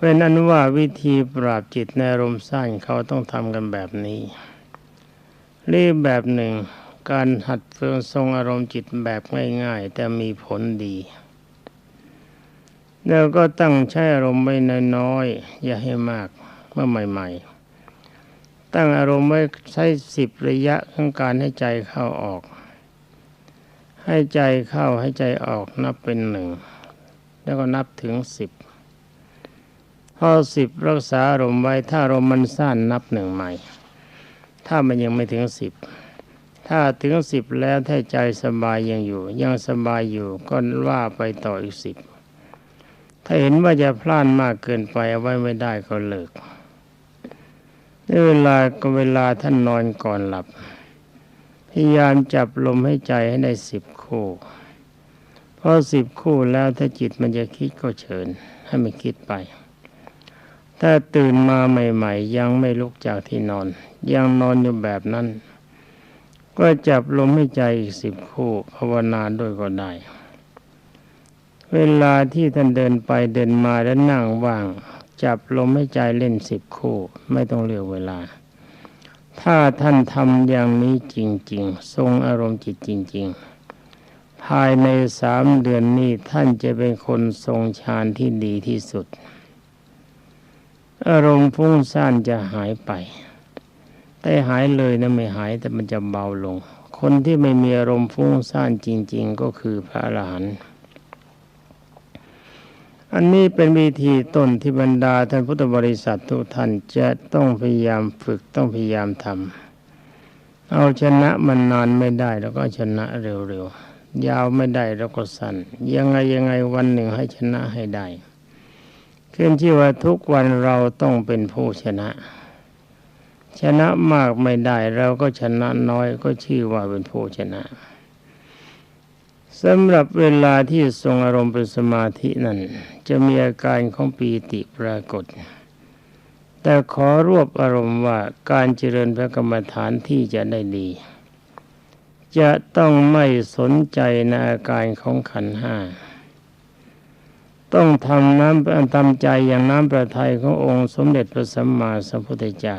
เป็นอันว่าวิธีปราบจิตในอารมณ์สั้นเขาต้องทำกันแบบนี้รีบแบบหนึ่ง การหัดเฟืองทรงอารมณ์จิตแบบง่ายๆ แต่มีผลดี แล้วก็ตั้งใช้อารมณ์ไว้น้อยๆอย่าให้มากเมื่อใหม่ ๆ ตั้งอารมณ์ไว้ใช้สิบระยะของการให้ใจเข้าออก ให้ใจเข้าให้ใจออกนับเป็นหนึ่งแล้วก็นับถึงสิบ พอสิบรักษาอารมณ์ไว้ถ้าอารมณ์มันสั้นนับหนึ่งใหม่ ถ้ามันยังไม่ถึงสิบถ้าถึงสิบแล้วถ้าใจสบายยังอยู่ ยังสบายอยู่ก็ว่าไปต่ออีกสิบถ้าเห็นว่าจะพลาดมากเกินไปเอาไว้ไม่ได้ก็เลิกในเวลาก็เวลาท่านนอนก่อนหลับ พยายามจับลมให้ใจให้ได้สิบคู่พอสิบคู่แล้วถ้าจิตมันจะคิดก็เชิญ ให้มันคิดไป ถ้าตื่นมาใหม่ ๆ ยังไม่ลุกจากที่นอน ยังนอนอยู่แบบนั้น ก็จับลมให้ใจอีกสิบคู่ภาวนาด้วยก็ได้ เวลาที่ท่านเดินไปเดินมาแล้วนั่งว่าง จับลมให้ใจเล่นสิบคู่ ไม่ต้องเลือกเวลา ถ้าท่านทำอย่างนี้จริง ๆ ทรงอารมณ์จิตจริง ๆภายในสามเดือนนี้ท่านจะเป็นคนทรงฌานที่ดีที่สุด อารมณ์ฟุ้งซ่านจะหายไป แต่หายเลยนะไม่หายแต่มันจะเบาลง คนที่ไม่มีอารมณ์ฟุ้งซ่านจริง ๆ ก็คือพระอรหันต์อันนี้เป็นวิธีต้นที่บรรดาท่านพุทธบริษัททุกท่านจะต้องพยายามฝึกต้องพยายามทำเอาชนะมันนานไม่ได้แล้วก็ชนะเร็วๆยาวไม่ได้แล้วก็สั้นยังไงยังไงวันหนึ่งให้ชนะให้ได้ ขึ้นที่ว่าทุกวันเราต้องเป็นผู้ชนะ ชนะมากไม่ได้เราก็ชนะน้อยก็ชื่อว่าเป็นผู้ชนะสำหรับเวลาที่ทรงอารมณ์เป็นสมาธินั้น จะมีอาการของปีติปรากฏ แต่ขอรวบอารมณ์ว่าการเจริญพระกรรมฐานที่จะได้ดี จะต้องไม่สนใจในอาการของขันห้า ต้องทำน้ำทำใจอย่างน้ำประทัยขององค์สมเด็จพระสัมมาสัมพุทธเจ้า